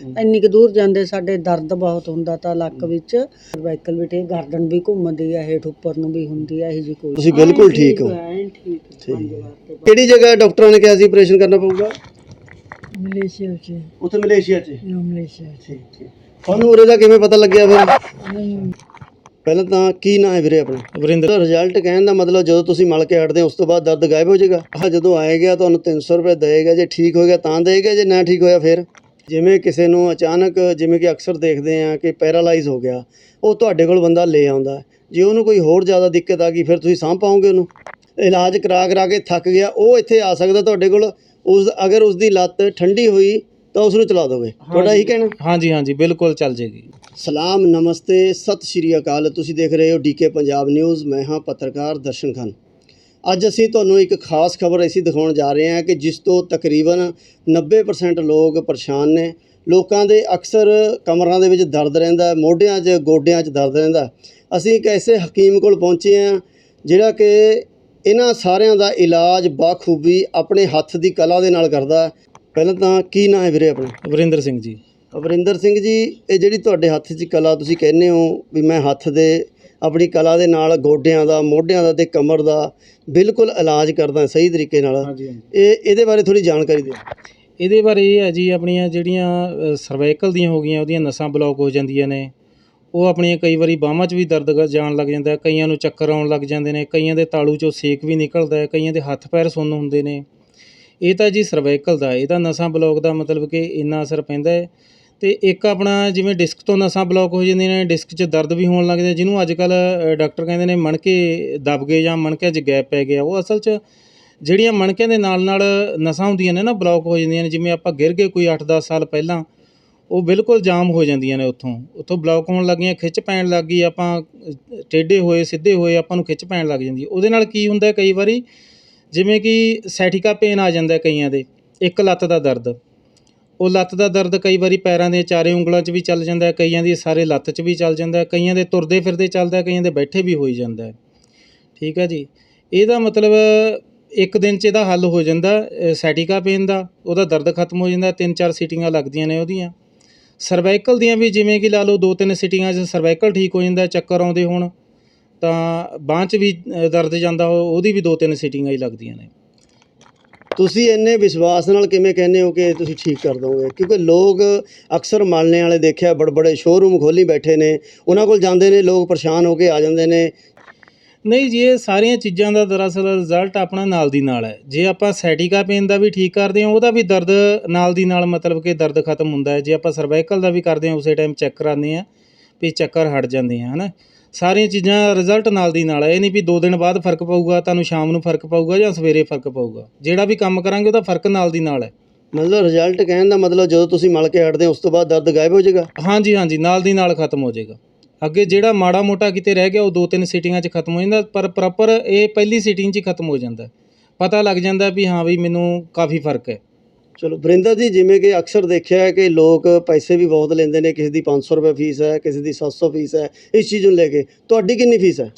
ਇੰਨੀ ਕੁ ਦੂਰ ਜਾਂਦੇ ਸਾਡੇ ਦਰਦ ਬਹੁਤ ਹੁੰਦਾ ਤਾਂ ਲੱਕ ਵਿੱਚ ਸਰਵਾਈਕਲ ਵੀ ਠੀਕ ਗਰਦਨ ਵੀ ਘੁੰਮਦੀ ਹੈ ਹੇਠ ਉੱਪਰ ਨੂੰ ਵੀ ਹੁੰਦੀ ਹੈ ਇਹ ਜੀ ਕੋਈ ਤੁਸੀਂ ਬਿਲਕੁਲ ਠੀਕ ਹੋ। ਐਨ ਠੀਕ ਕਿਹੜੀ ਜਗ੍ਹਾ ਡਾਕਟਰਾਂ ਨੇ ਕਿਹਾ ਸੀ ਆਪਰੇਸ਼ਨ ਕਰਨਾ ਪਊਗਾ? ਮਲੇਸ਼ੀਆ ਚ। ਉੱਥੇ ਮਲੇਸ਼ੀਆ 'ਚ? ਮਲੇਸ਼ੀਆ ਠੀਕ ਠੀਕ। ਤੁਹਾਨੂੰ ਉਰੇ ਦਾ ਕਿਵੇਂ ਪਤਾ ਲੱਗਿਆ ਫਿਰ? ਪਹਿਲਾਂ ਤਾਂ ਕੀ ਨਾਂ ਹੈ ਵੀਰੇ ਆਪਣਾ? ਵਰਿੰਦਰ। ਰਿਜ਼ਲਟ ਕਹਿਣ ਦਾ ਮਤਲਬ ਜਦੋਂ ਤੁਸੀਂ ਮਲ ਕੇ ਹਟਦੇ ਹੋ ਉਸ ਤੋਂ ਬਾਅਦ ਦਰਦ ਗਾਇਬ ਹੋ ਜਾਏਗਾ। ਆਹ ਜਦੋਂ ਆਏਗਾ ਤੁਹਾਨੂੰ 300 ਰੁਪਏ ਦੇਗਾ ਜੇ ਠੀਕ ਹੋਏਗਾ ਤਾਂ ਦੇਗਾ ਜੇ ਨਾ ਠੀਕ ਹੋਇਆ ਫਿਰ? ਜਿਵੇਂ ਕਿਸੇ ਨੂੰ ਅਚਾਨਕ ਜਿਵੇਂ ਕਿ ਅਕਸਰ ਦੇਖਦੇ ਆ ਕਿ ਪੈਰਾਲਾਈਜ਼ ਹੋ ਗਿਆ ਉਹ ਤੁਹਾਡੇ ਕੋਲ ਬੰਦਾ ਲੈ ਆਉਂਦਾ। ਜੇ ਉਹਨੂੰ ਕੋਈ ਹੋਰ ਜ਼ਿਆਦਾ ਦਿੱਕਤ ਆ ਗਈ ਫਿਰ ਤੁਸੀਂ ਸਾਂਭ ਪਾਓਗੇ ਉਹਨੂੰ? ਇਲਾਜ ਕਰਾ ਕਰਾ ਕੇ ਥੱਕ ਗਿਆ ਉਹ ਇੱਥੇ ਆ ਸਕਦਾ ਤੁਹਾਡੇ ਕੋਲ। ਉਸ ਅਗਰ ਉਸ ਦੀ ਲੱਤ ਠੰਡੀ ਹੋਈ ਤਾਂ ਉਸ ਨੂੰ ਚਲਾ ਦੋਗੇ। ਤੁਹਾਡਾ ਇਹੀ ਕਹਿਣਾ? ਹਾਂਜੀ ਹਾਂਜੀ ਬਿਲਕੁਲ ਚੱਲ ਜੇਗੀ। ਸਲਾਮ ਨਮਸਤੇ ਸਤਿ ਸ਼੍ਰੀ ਅਕਾਲ। ਤੁਸੀਂ ਦੇਖ ਰਹੇ ਹੋ ਡੀਕੇ ਪੰਜਾਬ ਨਿਊਜ਼। ਮੈਂ ਹਾਂ ਪੱਤਰਕਾਰ ਦਰਸ਼ਨ ਖਾਨ। ਅੱਜ ਅਸੀਂ ਤੁਹਾਨੂੰ ਇੱਕ ਖਾਸ ਖਬਰ ਐਸੀ ਦਿਖਾਉਣ ਜਾ ਰਹੇ ਹਾਂ ਕਿ ਜਿਸ ਤੋਂ ਤਕਰੀਬਨ 90% ਲੋਕ ਪਰੇਸ਼ਾਨ ਨੇ ਲੋਕਾਂ ਦੇ ਅਕਸਰ ਕਮਰਾਂ ਦੇ ਵਿੱਚ ਦਰਦ ਰਹਿੰਦਾ ਮੋਢਿਆਂ 'ਚ ਗੋਡਿਆਂ 'ਚ ਦਰਦ ਰਹਿੰਦਾ। ਅਸੀਂ ਇੱਕ ਐਸੇ ਹਕੀਮ ਕੋਲ ਪਹੁੰਚੇ ਹਾਂ ਜਿਹੜਾ ਕਿ ਇਹਨਾਂ ਸਾਰਿਆਂ ਦਾ ਇਲਾਜ ਬਾਖੂਬੀ ਆਪਣੇ ਹੱਥ ਦੀ ਕਲਾ ਦੇ ਨਾਲ ਕਰਦਾ। ਪਹਿਲਾਂ ਤਾਂ ਕੀ ਨਾਂ ਹੈ ਵੀਰੇ ਆਪਣਾ ਵਰਿੰਦਰ ਸਿੰਘ ਜੀ ਅਵਰਿੰਦਰ ਸਿੰਘ ਜੀ ਇਹ ਜਿਹੜੀ ਤੁਹਾਡੇ ਹੱਥ 'ਚ ਕਲਾ ਤੁਸੀਂ ਕਹਿੰਦੇ ਹੋ ਵੀ ਮੈਂ ਹੱਥ ਦੇ ਆਪਣੀ ਕਲਾ ਦੇ ਨਾਲ ਗੋਡਿਆਂ ਦਾ ਮੋਢਿਆਂ ਦਾ ਤੇ ਕਮਰ ਦਾ ਬਿਲਕੁਲ ਇਲਾਜ ਕਰਦਾ ਸਹੀ ਤਰੀਕੇ ਨਾਲ। ਹਾਂਜੀ ਹਾਂਜੀ। ਇਹ ਇਹਦੇ ਬਾਰੇ ਥੋੜੀ ਜਾਣਕਾਰੀ ਦਿਓ। ਇਹਦੇ ਬਾਰੇ ਇਹ ਹੈ ਜੀ ਆਪਣੀਆਂ ਜਿਹੜੀਆਂ ਸਰਵਾਈਕਲ ਦੀਆਂ ਹੋ ਗਈਆਂ ਉਹਦੀਆਂ ਨਸਾਂ ਬਲੌਕ ਹੋ ਜਾਂਦੀਆਂ ਨੇ। ਉਹ ਆਪਣੀਆਂ ਕਈ ਵਾਰੀ ਬਾਹਾਂ 'ਚ ਵੀ ਦਰਦ ਗ- ਜਾਣ ਲੱਗ ਜਾਂਦਾ ਹੈ, ਕਈਆਂ ਨੂੰ ਚੱਕਰ ਆਉਣ ਲੱਗ ਜਾਂਦੇ ਨੇ ਕਈਆਂ ਦੇ ਤਾਲੂ 'ਚੋਂ ਸੇਕ ਵੀ ਨਿਕਲਦਾ ਹੈ ਕਈਆਂ ਦੇ ਹੱਥ ਪੈਰ ਸੁੰਨ ਹੁੰਦੇ ਨੇ। ਇਹ ਤਾਂ ਜੀ ਸਰਵਾਈਕਲ ਦਾ ਇਹਦਾ ਨਸਾਂ ਬਲੌਕ ਦਾ ਮਤਲਬ ਕਿ ਇੰਨਾ ਅਸਰ ਪੈਂਦਾ ਹੈ ਅਤੇ ਇੱਕ ਆਪਣਾ ਜਿਵੇਂ ਡਿਸਕ ਤੋਂ ਨਸਾਂ ਬਲੋਕ ਹੋ ਜਾਂਦੀਆਂ ਨੇ ਡਿਸਕ 'ਚ ਦਰਦ ਵੀ ਹੋਣ ਲੱਗਦਾ ਜਿਹਨੂੰ ਅੱਜ ਕੱਲ੍ਹ ਡਾਕਟਰ ਕਹਿੰਦੇ ਨੇ ਮਣਕੇ ਦੱਬ ਗਏ ਜਾਂ ਮਣਕਿਆਂ 'ਚ ਗੈਪ ਪੈ ਗਿਆ, ਉਹ ਅਸਲ 'ਚ ਜਿਹੜੀਆਂ ਮਣਕਿਆਂ ਦੇ ਨਾਲ ਨਾਲ ਨਸਾਂ ਹੁੰਦੀਆਂ ਨੇ ਨਾ ਬਲੋਕ ਹੋ ਜਾਂਦੀਆਂ ਨੇ, ਜਿਵੇਂ ਆਪਾਂ ਗਿਰ ਗਏ ਕੋਈ 8-10 ਸਾਲ ਪਹਿਲਾਂ, ਉਹ ਬਿਲਕੁਲ ਜਾਮ ਹੋ ਜਾਂਦੀਆਂ ਨੇ ਉੱਥੋਂ ਉੱਥੋਂ ਬਲੌਕ ਹੋਣ ਲੱਗ ਗਈਆਂ ਖਿੱਚ ਪੈਣ ਲੱਗ ਗਈ, ਆਪਾਂ ਟੇਢੇ ਹੋਏ, ਸਿੱਧੇ ਹੋਏ, ਆਪਾਂ ਨੂੰ ਖਿੱਚ ਪੈਣ ਲੱਗ ਜਾਂਦੀ ਉਹਦੇ ਨਾਲ ਕੀ ਹੁੰਦਾ ਕਈ ਵਾਰੀ, ਜਿਵੇਂ ਕਿ ਸੈਟਿਕਾ ਪੇਨ ਆ ਜਾਂਦਾ ਕਈਆਂ ਦੇ, ਇੱਕ ਲੱਤ ਦਾ ਦਰਦ। ਉਹ ਲੱਤ ਦਾ ਦਰਦ ਕਈ ਵਾਰੀ ਪੈਰਾਂ ਦੇ ਚਾਰੇ ਉਂਗਲਾਂ 'ਚ ਵੀ ਚੱਲ ਜਾਂਦਾ ਹੈ ਕਈਆਂ ਦੀ ਸਾਰੇ ਲੱਤ 'ਚ ਵੀ ਚੱਲ ਜਾਂਦਾ ਹੈ ਕਈਆਂ ਦੇ ਤੁਰਦੇ ਫਿਰਦੇ ਚੱਲਦਾ ਕਈਆਂ ਦੇ ਬੈਠੇ ਵੀ ਹੋਈ ਜਾਂਦਾ ਹੈ। ਠੀਕ ਹੈ ਜੀ? ਇਹਦਾ ਮਤਲਬ ਇੱਕ ਦਿਨ 'ਚ ਇਹਦਾ ਹੱਲ ਹੋ ਜਾਂਦਾ ਅ, ਸੈਟਿਕਾ ਪੇਨ ਦਾ ਉਹਦਾ ਦਰਦ ਖਤਮ ਹੋ ਜਾਂਦਾ ਤਿੰਨ ਚਾਰ ਸੀਟਿੰਗਾਂ ਲੱਗਦੀਆਂ ਨੇ ਉਹਦੀਆਂ। ਸਰਵਾਈਕਲ ਦੀਆਂ ਵੀ ਜਿਵੇਂ ਕਿ ਲਾ ਲਓ ਦੋ ਤਿੰਨ ਸੀਟਿੰਗਾਂ 'ਚ ਸਰਵਾਈਕਲ ਠੀਕ ਹੋ ਜਾਂਦਾ ਚੱਕਰ ਆਉਂਦੇ ਹੋਣ ਤਾਂ ਬਾਂਹ 'ਚ ਵੀ ਦਰਦ ਜਾਂਦਾ ਉਹਦੀ ਵੀ ਦੋ ਤਿੰਨ ਸੀਟਿੰਗਾਂ ਹੀ ਲੱਗਦੀਆਂ ਨੇ। ਤੁਸੀਂ ਇੰਨੇ ਵਿਸ਼ਵਾਸ ਨਾਲ ਕਿਵੇਂ ਕਹਿੰਦੇ ਹੋ ਕਿ ਤੁਸੀਂ ਠੀਕ ਕਰ ਦੋਗੇ? ਕਿਉਂਕਿ ਲੋਕ ਅਕਸਰ ਮਾਲਣੇ ਵਾਲੇ ਦੇਖਿਆ ਬੜੇ ਬੜੇ ਸ਼ੋਰੂਮ ਖੋਲੀ ਬੈਠੇ ਨੇ, ਉਹਨਾਂ ਕੋਲ ਜਾਂਦੇ ਨੇ, ਲੋਕ ਪਰੇਸ਼ਾਨ ਹੋ ਕੇ ਆ ਜਾਂਦੇ ਨੇ। ਨਹੀਂ ਜੀ, ਇਹ ਸਾਰੀਆਂ ਚੀਜ਼ਾਂ ਦਾ ਦਰਅਸਲ ਰਿਜ਼ਲਟ ਆਪਣਾ ਨਾਲ ਦੀ ਨਾਲ ਹੈ। ਜੇ ਆਪਾਂ ਸੈਟਿਕਾ ਪੇਨ ਦਾ ਵੀ ਠੀਕ ਕਰਦੇ ਹਾਂ, ਉਹਦਾ ਵੀ ਦਰਦ ਨਾਲ ਦੀ ਨਾਲ ਮਤਲਬ ਕਿ ਦਰਦ ਖਤਮ ਹੁੰਦਾ ਹੈ। ਜੇ ਆਪਾਂ ਸਰਵਾਈਕਲ ਦਾ ਵੀ ਕਰਦੇ ਹਾਂ, ਉਸੇ ਟਾਈਮ ਚੈੱਕ ਕਰਾਉਂਦੇ ਹਾਂ ਵੀ ਚੱਕਰ ਹਟ ਜਾਂਦੇ ਆ, ਹਨਾ? ਸਾਰੀਆਂ ਚੀਜ਼ਾਂ ਰਿਜ਼ਲਟ ਨਾਲ ਦੀ ਨਾਲ ਹੈ ਇਹ ਨਹੀਂ ਵੀ 2 ਦਿਨ ਬਾਅਦ ਫ਼ਰਕ ਪਊਗਾ ਤੁਹਾਨੂੰ ਸ਼ਾਮ ਨੂੰ ਫ਼ਰਕ ਪਊਗਾ ਜਾਂ ਸਵੇਰੇ ਫ਼ਰਕ ਪਊਗਾ। ਜਿਹੜਾ ਵੀ ਕੰਮ ਕਰਾਂਗੇ ਉਹਦਾ ਫ਼ਰਕ ਨਾਲ ਦੀ ਨਾਲ ਹੈ ਮਤਲਬ ਰਿਜ਼ਲਟ ਕਹਿਣ ਦਾ ਮਤਲਬ ਜਦੋਂ ਤੁਸੀਂ ਮਲ ਕੇ ਹਟਦੇ ਹੋ ਉਸ ਤੋਂ ਬਾਅਦ ਦਰਦ ਗਾਇਬ ਹੋ ਜਾਏਗਾ? ਹਾਂਜੀ ਹਾਂਜੀ ਨਾਲ ਦੀ ਨਾਲ ਖਤਮ ਹੋ ਜਾਏਗਾ। ਅੱਗੇ ਜਿਹੜਾ ਮਾੜਾ ਮੋਟਾ ਕਿਤੇ ਰਹਿ ਗਿਆ ਉਹ ਦੋ ਤਿੰਨ ਸੀਟਿੰਗਾਂ 'ਚ ਖਤਮ ਹੋ ਜਾਂਦਾ ਪਰ ਪ੍ਰੋਪਰ ਇਹ ਪਹਿਲੀ ਸੀਟਿੰਗ 'ਚ ਹੀ ਖਤਮ ਹੋ ਜਾਂਦਾ। ਪਤਾ ਲੱਗ ਜਾਂਦਾ ਵੀ ਹਾਂ ਵੀ ਮੈਨੂੰ ਕਾਫੀ ਫ਼ਰਕ ਹੈ। ਚਲੋ, ਵਰਿੰਦਰ ਜੀ, ਜਿਵੇਂ ਕਿ ਅਕਸਰ ਦੇਖਿਆ ਹੈ ਕਿ ਲੋਕ ਪੈਸੇ ਵੀ ਬਹੁਤ ਲੈਂਦੇ ਨੇ, ਕਿਸੇ ਦੀ 500 ਰੁਪਏ ਫੀਸ ਹੈ, ਕਿਸੇ ਦੀ 700 ਫੀਸ ਹੈ, ਇਸ ਚੀਜ਼ ਨੂੰ ਲੈ ਕੇ। ਤੁਹਾਡੀ ਕਿੰਨੀ ਫੀਸ ਹੈ?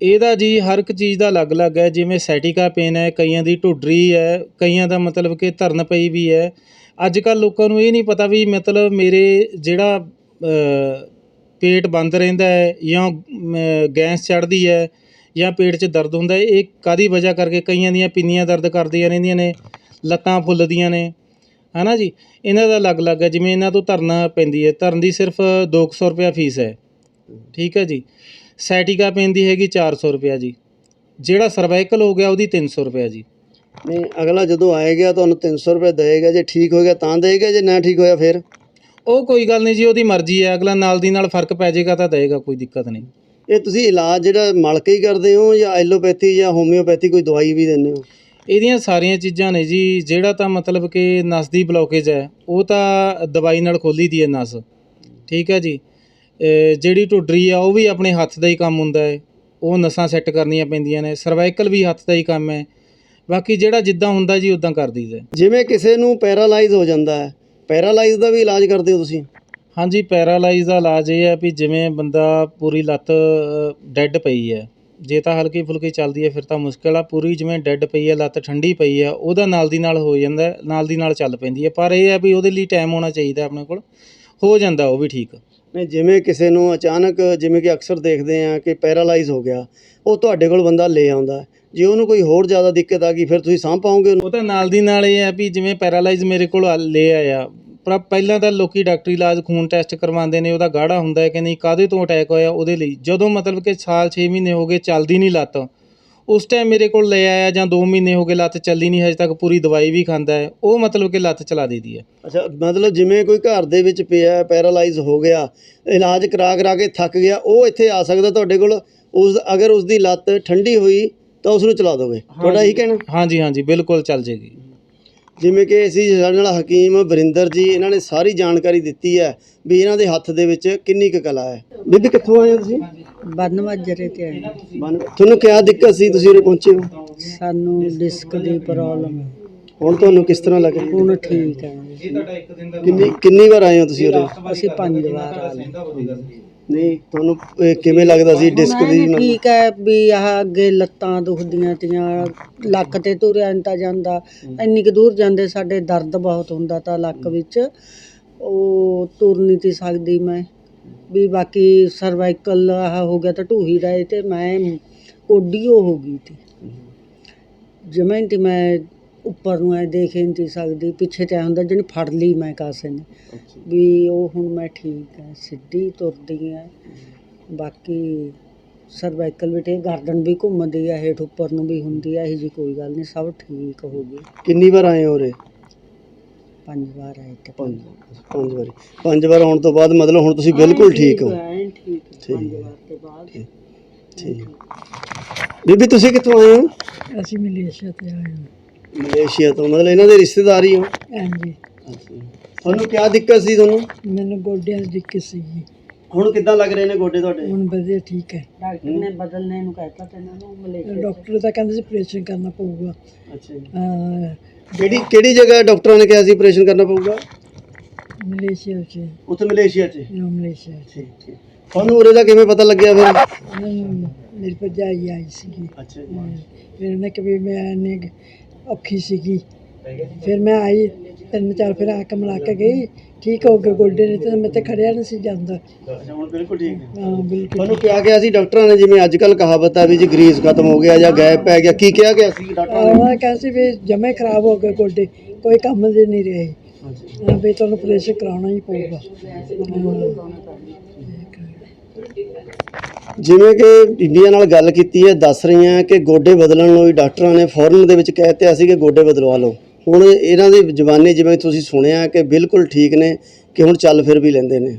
ਇਹਦਾ ਜੀ ਹਰ ਇੱਕ ਚੀਜ਼ ਦਾ ਅਲੱਗ-ਅਲੱਗ ਹੈ, ਜਿਵੇਂ ਸੈਟਿਕਾ ਪੇਨ ਹੈ, ਕਈਆਂ ਦੀ ਢੁੱਡਰੀ ਹੈ, ਕਈਆਂ ਦਾ ਮਤਲਬ ਕਿ ਧਰਨ ਪਈ ਵੀ ਹੈ। ਅੱਜ ਕੱਲ ਲੋਕਾਂ ਨੂੰ ਇਹ ਨਹੀਂ ਪਤਾ ਵੀ ਮਤਲਬ ਮੇਰੇ ਜਿਹੜਾ ਪੇਟ ਬੰਦ ਰਹਿੰਦਾ ਹੈ ਜਾਂ ਗੈਸ ਚੜ੍ਹਦੀ ਹੈ ਜਾਂ ਪੇਟ 'ਚ ਦਰਦ ਹੁੰਦਾ ਹੈ, ਇਹ ਕਾਦੀ ਵਜ੍ਹਾ ਕਰਕੇ ਕਈਆਂ ਦੀਆਂ ਪਿੰਨੀਆਂ ਦਰਦ ਕਰਦੀਆਂ ਰਹਿੰਦੀਆਂ ਨੇ? ਲੱਤਾਂ ਫੁੱਲਦੀਆਂ ਨੇ। ਹਨਾ ਜੀ? ਇਹਨਾਂ ਦਾ ਅਲੱਗ-ਅਲੱਗ ਹੈ। ਜਿਵੇਂ ਇਹਨਾਂ ਤੋਂ ਧਰਨ ਪੈਂਦੀ ਹੈ। ਧਰਨ ਦੀ ਸਿਰਫ 200 ਰੁਪਿਆ ਫੀਸ ਹੈ। ਠੀਕ ਹੈ ਜੀ? ਸੈਟਿਕਾ ਪੇਨ ਦੀ ਹੈਗੀ 400 ਰੁਪਿਆ ਜੀ। ਜਿਹੜਾ ਸਰਵਾਈਕਲ ਹੋ ਗਿਆ ਉਹਦੀ 300 ਰੁਪਿਆ ਜੀ। ਨਹੀਂ ਅਗਲਾ ਜਦੋਂ ਆਏਗਾ ਤੁਹਾਨੂੰ 300 ਰੁਪਏ ਦੇਗਾ ਜੇ ਠੀਕ ਹੋਏਗਾ ਤਾਂ ਦੇਗਾ ਜੇ ਨਾ ਠੀਕ ਹੋਇਆ ਫਿਰ? ਉਹ ਕੋਈ ਗੱਲ ਨਹੀਂ ਜੀ ਉਹਦੀ ਮਰਜ਼ੀ ਹੈ। ਅਗਲਾ ਨਾਲ ਦੀ ਨਾਲ ਫ਼ਰਕ ਪੈ ਜਾਏਗਾ ਤਾਂ ਦੇਗਾ ਕੋਈ ਦਿੱਕਤ ਨਹੀਂ। ਇਹ ਤੁਸੀਂ ਇਲਾਜ ਜਿਹੜਾ ਮਲ ਕੇ ਹੀ ਕਰਦੇ ਹੋ ਜਾਂ ਐਲੋਪੈਥੀ ਜਾਂ ਹੋਮਿਓਪੈਥੀ ਕੋਈ ਦਵਾਈ ਵੀ ਦਿੰਦੇ ਹੋ? ਇਹਦੀਆਂ ਸਾਰੀਆਂ ਚੀਜ਼ਾਂ ਨੇ ਜੀ ਜਿਹੜਾ ਤਾਂ ਮਤਲਬ ਕਿ ਨਸ ਦੀ ਬਲੋਕੇਜ ਹੈ ਉਹ ਤਾਂ ਦਵਾਈ ਨਾਲ ਖੋਲੀ ਦੀ ਹੈ ਨਸ। ਠੀਕ ਹੈ ਜੀ? ਜਿਹੜੀ ਢੁੱਡਰੀ ਆ ਉਹ ਵੀ ਆਪਣੇ ਹੱਥ ਦਾ ਹੀ ਕੰਮ ਹੁੰਦਾ ਹੈ। ਉਹ ਨਸਾਂ ਸੈੱਟ ਕਰਨੀਆਂ ਪੈਂਦੀਆਂ ਨੇ ਸਰਵਾਈਕਲ ਵੀ ਹੱਥ ਦਾ ਹੀ ਕੰਮ ਹੈ। ਬਾਕੀ ਜਿਹੜਾ ਜਿੱਦਾਂ ਹੁੰਦਾ ਜੀ ਉਦਾਂ ਕਰ ਦਈਦਾ ਜਿਵੇਂ ਕਿਸੇ ਨੂੰ ਪੈਰਾਲਾਈਜ਼ ਹੋ ਜਾਂਦਾ ਹੈ ਪੈਰਾਲਾਈਜ਼ ਦਾ ਵੀ ਇਲਾਜ ਕਰਦੇ ਹੋ ਤੁਸੀਂ? ਹਾਂਜੀ ਪੈਰਾਲਾਈਜ਼ ਦਾ ਇਲਾਜ ਇਹ ਹੈ ਵੀ ਜਿਵੇਂ ਬੰਦਾ ਪੂਰੀ ਲੱਤ ਡੈੱਡ ਪਈ ਹੈ। ਜੇ ਤਾਂ ਹਲਕੀ ਫੁਲਕੀ ਚੱਲਦੀ ਹੈ ਫਿਰ ਤਾਂ ਮੁਸ਼ਕਿਲ ਆ। ਪੂਰੀ ਜਿਵੇਂ ਡੈੱਡ ਪਈ ਹੈ ਲੱਤ ਠੰਡੀ ਪਈ ਆ ਉਹਦਾ ਨਾਲ ਦੀ ਨਾਲ ਹੋ ਜਾਂਦਾ ਨਾਲ ਦੀ ਨਾਲ ਚੱਲ ਪੈਂਦੀ ਹੈ। ਪਰ ਇਹ ਹੈ ਵੀ ਉਹਦੇ ਲਈ ਟਾਈਮ ਹੋਣਾ ਚਾਹੀਦਾ ਆਪਣੇ ਕੋਲ। ਹੋ ਜਾਂਦਾ ਉਹ ਵੀ ਠੀਕ। ਨਹੀਂ ਜਿਵੇਂ ਕਿਸੇ ਨੂੰ ਅਚਾਨਕ ਜਿਵੇਂ ਕਿ ਅਕਸਰ ਦੇਖਦੇ ਆ ਕਿ ਪੈਰਾਲਾਈਜ਼ ਹੋ ਗਿਆ ਉਹ ਤੁਹਾਡੇ ਕੋਲ ਬੰਦਾ ਲੈ ਆਉਂਦਾ। ਜੇ ਉਹਨੂੰ ਕੋਈ ਹੋਰ ਜ਼ਿਆਦਾ ਦਿੱਕਤ ਆ ਗਈ ਫਿਰ ਤੁਸੀਂ ਸਾਂਭ ਪਾਓਗੇ ਉਹ ਤਾਂ ਨਾਲ ਦੀ ਨਾਲ ਇਹ ਹੈ ਵੀ ਜਿਵੇਂ ਪੈਰਾਲਾਈਜ਼ ਮੇਰੇ ਕੋਲ ਆ- ਲੈ ਆਇਆ। ਪਰ ਪਹਿਲਾਂ ਤਾਂ ਲੋਕੀ ਡਾਕਟਰੀ ਇਲਾਜ ਖੂਨ ਟੈਸਟ ਕਰਵਾਉਂਦੇ ਨੇ ਉਹਦਾ ਗਾੜਾ ਹੁੰਦਾ ਹੈ ਕਿ ਨਹੀਂ ਕਾਦੇ ਤੋਂ ਅਟੈਕ ਹੋਇਆ ਉਹਦੇ ਲਈ। ਜਦੋਂ ਮਤਲਬ ਕਿ ਸਾਲ 6 ਮਹੀਨੇ ਹੋ ਗਏ ਚੱਲਦੀ ਨਹੀਂ ਲੱਤ। ਉਸ ਟਾਈਮ ਮੇਰੇ ਕੋਲ ਲੈ ਆਇਆ ਜਾਂ 2 ਮਹੀਨੇ ਹੋ ਗਏ ਲੱਤ ਚੱਲੀ ਨਹੀਂ ਹਜੇ ਤੱਕ ਪੂਰੀ ਦਵਾਈ ਵੀ ਖਾਂਦਾ ਹੈ। ਉਹ ਮਤਲਬ ਕਿ ਲੱਤ ਚਲਾ ਦੇਦੀ ਹੈ। ਅੱਛਾ ਮਤਲਬ ਜਿਵੇਂ ਕੋਈ ਘਰ ਦੇ ਵਿੱਚ ਪਿਆ ਪੈਰਾਲਾਈਜ਼ ਹੋ ਗਿਆ ਇਲਾਜ ਕਰਾ ਕਰਾ ਕੇ ਥੱਕ ਗਿਆ ਉਹ ਇੱਥੇ ਆ ਸਕਦਾ ਤੁਹਾਡੇ ਕੋਲ। ਉਸ ਅਗਰ ਉਸ ਦੀ ਲੱਤ ਠੰਡੀ ਹੋਈ ਤਾਂ ਉਸ ਨੂੰ ਚਲਾ ਦੋਗੇ। ਤੁਹਾਡਾ ਇਹੀ ਕਹਿਣਾ? ਹਾਂਜੀ ਹਾਂਜੀ ਬਿਲਕੁਲ ਚੱਲ ਜੇਗੀ। ਜਿਵੇਂ ਕਿ ਅਸੀਂ ਸਾਡੇ ਨਾਲ ਹਕੀਮ ਵਰਿੰਦਰ ਜੀ ਇਹਨਾਂ ਨੇ ਸਾਰੀ ਜਾਣਕਾਰੀ ਦਿੱਤੀ ਹੈ ਵੀ ਇਹਨਾਂ ਦੇ ਹੱਥ ਦੇ ਵਿੱਚ ਕਿੰਨੀ ਕੁ ਕਲਾ ਹੈ। ਬੀਬੀ ਕਿੱਥੋਂ ਆਏ ਹੋ ਤੁਸੀਂ? ਬੰਨ ਮਾਜਰੇ ਤੇ ਆਏ। ਤੁਹਾਨੂੰ ਕਿਆ ਦਿੱਕਤ ਸੀ ਤੁਸੀਂ ਉਰੇ ਪਹੁੰਚੇ ਹੋ? ਸਾਨੂੰ ਡਿਸਕ ਦੀ ਪ੍ਰੋਬਲਮ ਹੈ ਹੁਣ ਤੁਹਾਨੂੰ ਕਿਸ ਤਰ੍ਹਾਂ ਲੱਗ ਰਿਹਾ? ਹੁਣ ਠੀਕ ਹੈ। ਕਿੰਨੀ ਕਿੰਨੀ ਵਾਰ ਆਏ ਹੋ ਤੁਸੀਂ ਉਰੇ? ਅਸੀਂ ਪੰਜ ਵਾਰ ਆ ਲਏ ਨਹੀਂ ਤੁਹਾਨੂੰ ਇਹ ਕਿਵੇਂ ਲੱਗਦਾ ਸੀ ਡਿਸਕ ਦੀ ਨਹੀਂ, ਠੀਕ ਹੈ ਵੀ ਆਹ ਅੱਗੇ ਲੱਤਾਂ ਦੁਖਦੀਆਂ ਤੀਆਂ ਲੱਕ ਤੇ ਤੁਰਿਆ ਤਾਂ ਜਾਂਦਾ। ਇੰਨੀ ਕੁ ਦੂਰ ਜਾਂਦੇ ਸਾਡੇ ਦਰਦ ਬਹੁਤ ਹੁੰਦਾ ਤਾਂ ਲੱਕ ਵਿੱਚ। ਉਹ ਤੁਰ ਨਹੀਂ ਤੀ ਸਕਦੀ ਮੈਂ। ਵੀ ਬਾਕੀ ਸਰਵਾਈਕਲ ਆਹ ਹੋ ਗਿਆ ਤਾਂ ਢੂਹੀ ਦਾ ਇਹ ਤੇ ਮੈਂ ਕੋਡੀਓ ਹੋ ਗਈ ਤੀ। ਜਿਵੇਂ ਕਿ ਮੈਂ ਉੱਪਰ ਨੂੰ ਐ ਦੇਖ ਹੀ ਨਹੀਂ ਤੀ ਸਕਦੀ ਪਿੱਛੇ ਤੇ ਐਂ ਹੁੰਦਾ ਜਿਹਨੇ ਫੜ ਲਈ ਮੈਂ ਕਾਸੇ ਨੇ। ਵੀ ਉਹ ਹੁਣ ਮੈਂ ਠੀਕ ਹੈ ਸਿੱਧੀ ਤੁਰਦੀ ਹੈ। ਬਾਕੀ ਸਰਵਾਈਕਲ ਵੀ ਠੀਕ ਗਰਦਨ ਵੀ ਘੁੰਮਦੀ ਹੈ ਹੇਠ ਉੱਪਰ ਨੂੰ ਵੀ ਹੁੰਦੀ ਹੈ ਇਹੋ ਜੀ ਕੋਈ ਗੱਲ ਨਹੀਂ ਸਭ ਠੀਕ ਹੋ ਗਈ। ਕਿੰਨੀ ਵਾਰ ਆਏ ਹੋ ਉਰੇ? ਪੰਜ ਵਾਰ ਆਏ ਤੇ ਪੰਜ ਪੰਜ ਵਾਰੀ। ਪੰਜ ਵਾਰ ਆਉਣ ਤੋਂ ਬਾਅਦ ਮਤਲਬ ਹੁਣ ਤੁਸੀਂ ਬਿਲਕੁਲ ਠੀਕ ਹੋ? ਐਨ ਠੀਕ ਪੰਜ। ਵਾਰ ਤੇ ਬਾਅਦ। ਠੀਕ। ਬੀਬੀ ਤੁਸੀਂ ਕਿੱਥੋਂ ਆਏ ਹੋ? ਅਸੀਂ ਮਲੇਸ਼ੀਆ ਤੇ ਆਏ ਹਾਂ। ਮਲੇਸ਼ੀਆ ਤੋਂ ਮਤਲਬ ਇਹਨਾਂ ਦੇ ਰਿਸ਼ਤੇਦਾਰ ਹੀ ਹੋ। ਹਾਂਜੀ। ਤੁਹਾਨੂੰ ਕਿਆ ਦਿੱਕਤ ਸੀ ਤੁਹਾਨੂੰ? ਮੈਨੂੰ ਗੋਡਿਆਂ ਦੀ ਦਿੱਕਤ ਸੀਗੀ ਹੁਣ ਕਿੱਦਾਂ ਲੱਗ ਰਹੇ ਨੇ ਗੋਡੇ ਤੁਹਾਡੇ? ਹੁਣ ਵਧੀਆ ਠੀਕ ਹੈ। ਡਾਕਟਰ ਨੇ ਬਦਲਣੇ ਨੂੰ ਕਹਿਤਾ ਤੇ ਇਹਨਾਂ ਨੂੰ ਮਲੇਸ਼ੀਆ ਡਾਕਟਰ ਤਾਂ ਕਹਿੰਦੇ ਸੀ ਆਪਰੇਸ਼ਨ ਕਰਨਾ ਪਊਗਾ। ਅੱਛਾ ਜੀ। ਅਹ, ਕਿਹੜੀ ਕਿਹੜੀ ਜਗ੍ਹਾ ਡਾਕਟਰਾਂ ਨੇ ਕਿਹਾ ਸੀ ਆਪਰੇਸ਼ਨ ਕਰਨਾ ਪਊਗਾ? ਮਲੇਸ਼ੀਆ ਚ। ਉੱਥੇ ਮਲੇਸ਼ੀਆ 'ਚ। ਜਾਂ ਮਲੇਸ਼ੀਆ ਚ। ਠੀਕ ਠੀਕ। ਤੁਹਾਨੂੰ ਉਰੇ ਦਾ ਕਿਵੇਂ ਪਤਾ ਲੱਗਿਆ ਫਿਰ? ਉਹਨਾਂ ਨੂੰ ਮੇਰੀ ਭਰਜਾਈ ਆਈ ਸੀਗੀ। ਅੱਛਾ ਫਿਰ ਉਹਨੇ ਕਿ ਵੀ ਮੈਂ ਕੁ ਔਖੀ ਸੀਗੀ। ਫਿਰ ਮੈਂ ਆਈ ਤਿੰਨ ਚਾਰ ਫਿਰ ਆ ਕੇ ਮਿਲਾ ਕੇ ਗਈ। ਠੀਕ ਹੋ ਗਏ ਗੋਡੇ ਨੇ ਤੇ ਮੈਂ ਤੇ ਖੜਿਆ ਨਹੀਂ ਸੀ ਜਾਂਦਾ। ਅੱਛਾ ਹੁਣ ਬਿਲਕੁਲ ਠੀਕ ਹੈ। ਹਾਂ ਬਿਲਕੁਲ ਤੁਹਾਨੂੰ ਕਿਹਾ ਗਿਆ ਸੀ ਡਾਕਟਰਾਂ ਨੇ ਜਿਵੇਂ ਅੱਜ ਕੱਲ ਕਹਾਵਤ ਆ ਵੀ ਜੀ ਗਰੀਸ ਖਤਮ ਹੋ ਗਿਆ ਜਾਂ ਗੈਪ ਪੈ ਗਿਆ। ਕੀ ਕਿਹਾ ਗਿਆ ਸੀ ਡਾਕਟਰਾਂ ਨੇ? ਉਹਨਾਂ ਕਹਿੰਦੇ ਸੀ ਵੀ ਜਮੇ ਖਰਾਬ ਹੋ ਗਏ ਗੋਡੇ ਕੋਈ ਕੰਮ ਦੇ ਨਹੀਂ ਰਹੇ। ਹਾਂ ਵੀ ਤੁਹਾਨੂੰ ਆਪਰੇਸ਼ਨ ਕਰਾਉਣਾ ਹੀ ਪਊਗਾ। ਜਿਵੇਂ ਕਿ ਬੀਬੀਆਂ ਨਾਲ ਗੱਲ ਕੀਤੀ ਹੈ, ਦੱਸ ਰਹੀਆਂ ਕਿ ਗੋਡੇ ਬਦਲਣ ਨੂੰ ਵੀ ਡਾਕਟਰਾਂ ਨੇ ਫੌਰਨ ਦੇ ਵਿੱਚ ਕਹਿ ਦਿੱਤਾ ਸੀ ਕਿ ਗੋਡੇ ਬਦਲਵਾ ਲਓ। ਹੁਣ ਇਹਨਾਂ ਦੇ ਜਵਾਨੀ ਜਿਵੇਂ ਤੁਸੀਂ ਸੁਣਿਆ ਕਿ ਬਿਲਕੁਲ ਠੀਕ ਨੇ, ਕਿ ਹੁਣ ਚੱਲ ਫਿਰ ਵੀ ਲੈਂਦੇ ਨੇ।